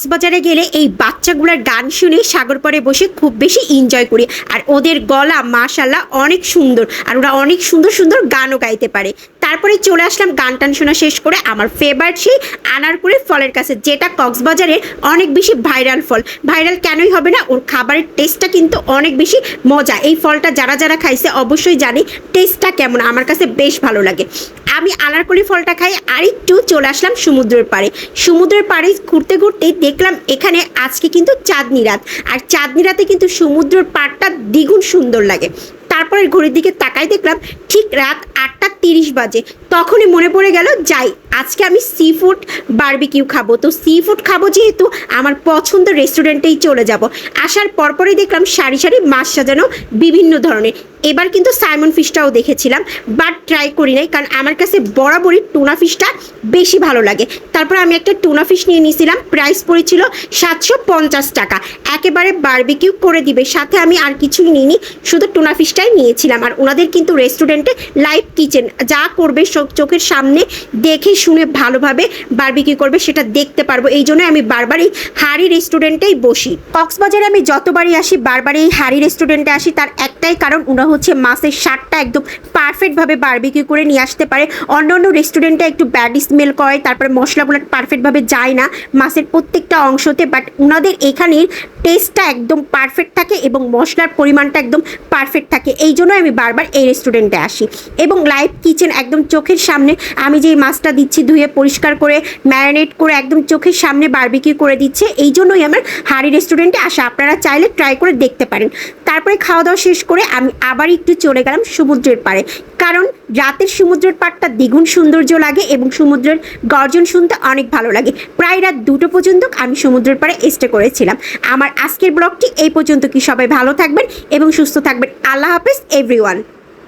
কক্সবাজারে গেলে এই বাচ্চাগুলোর গান শুনে সাগর পরে বসে খুব বেশি এনজয় করি। আর ওদের গলা মাশাল্লাহ অনেক সুন্দর। আর ওরা অনেক সুন্দর সুন্দর গানও গাইতে পারে। তারপরে চলে আসলাম গান টান শোনা শেষ করে আমার ফেভারিট সেই আনারকুড়ি ফলের কাছে, যেটা কক্সবাজারের অনেক বেশি ভাইরাল ফল। ভাইরাল কেনই হবে না, ওর খাবারের টেস্টটা কিন্তু অনেক বেশি মজা। এই ফলটা যারা যারা খাইছে অবশ্যই জানি টেস্টটা কেমন, আমার কাছে বেশ ভালো লাগে। আমি আনারকলি ফলটা খাই, আর একটু চলে আসলাম সমুদ্রের পাড়ে। সমুদ্রের পাড়ে ঘুরতে ঘুরতে দেখলাম এখানে আজকে কিন্তু চাঁদনি রাত। আর চাঁদনি রাতে কিন্তু সমুদ্রের পাড়টা দ্বিগুণ সুন্দর লাগে। তারপরে ঘড়ির দিকে তাকাই দেখলাম ঠিক রাত আটটা তিরিশ বাজে। তখনই মনে পড়ে গেল, যাই, আজকে আমি সি ফুড বারবিকিউ খাব। তো সি ফুড খাব যেহেতু, আমার পছন্দ রেস্টুরেন্টেই চলে যাব। আসার পরপরই দেখলাম সারি সারি মাছ সাজানো বিভিন্ন ধরনের। এবার কিন্তু সাইমন ফিশটাও দেখেছিলাম বাট ট্রাই করি নাই, কারণ আমার কাছে বরাবরই টুনা ফিশটা বেশি ভালো লাগে। তারপর আমি একটা টুনা ফিশ নিয়ে নিয়েছিলাম প্রাইস পড়েছিল সাতশো পঞ্চাশ টাকা। একেবারে বারবিকিউ করে দিবে, সাথে আমি আর কিছুই নিইনি, শুধু টুনা ফিশটাই নিয়েছিলাম। আর ওনাদের কিন্তু রেস্টুরেন্টে লাইভ কিচেন যা করবে চোখের সামনে দেখে শুনে ভালোভাবে বারবিকিউ করবে, সেটা দেখতে পারব। এই জন্য আমি বারবারই হাড়ি রেস্টুরেন্টেই বসি। কক্সবাজারে আমি যতবারই আসি, বারবারই হাড়ি রেস্টুরেন্টে আসি। তার একটাই কারণ, ওরা হচ্ছে মাছের স্বাদটা একদম পারফেক্টভাবে বারবিকিউ করে নিয়ে আসতে পারে। অন্য অন্য রেস্টুরেন্টে একটু ব্যাড স্মেল করে, তারপরে মশলাগুলো পারফেক্টভাবে যায় না মাছের প্রত্যেকটা অংশতে। বাট ওনাদের এখানের টেস্টটা একদম পারফেক্ট থাকে এবং মশলার পরিমাণটা একদম পারফেক্ট থাকে। এই জন্য আমি বারবার এই রেস্টুরেন্টে আসি। এবং লাইভ কিচেন একদম চোখের সামনে। আমি যেই মাছটা দিচ্ছি ধুয়ে পরিষ্কার করে, ম্যারিনেট করে একদম চোখের সামনে বারবিকিউ করে দিচ্ছে। এই জন্যই আমার হাড়ি রেস্টুরেন্টে আসা। আপনারা চাইলে ট্রাই করে দেখতে পারেন। তারপরে খাওয়া দাওয়া শেষ করে আমি আবার একটু চলে গেলাম সমুদ্রের পাড়ে। কারণ রাতের সমুদ্রের পাড়টা দ্বিগুণ সৌন্দর্য লাগে এবং সমুদ্রের গর্জন শুনতে অনেক ভালো লাগে। প্রায় রাত দুটো পর্যন্ত আমি সমুদ্রের পাড়ে স্টে করেছিলাম। আমার আজকের ব্লগটি এই পর্যন্ত কি? সবাই ভালো থাকবেন এবং সুস্থ থাকবেন। আল্লাহ হাফেজ এভরিওয়ান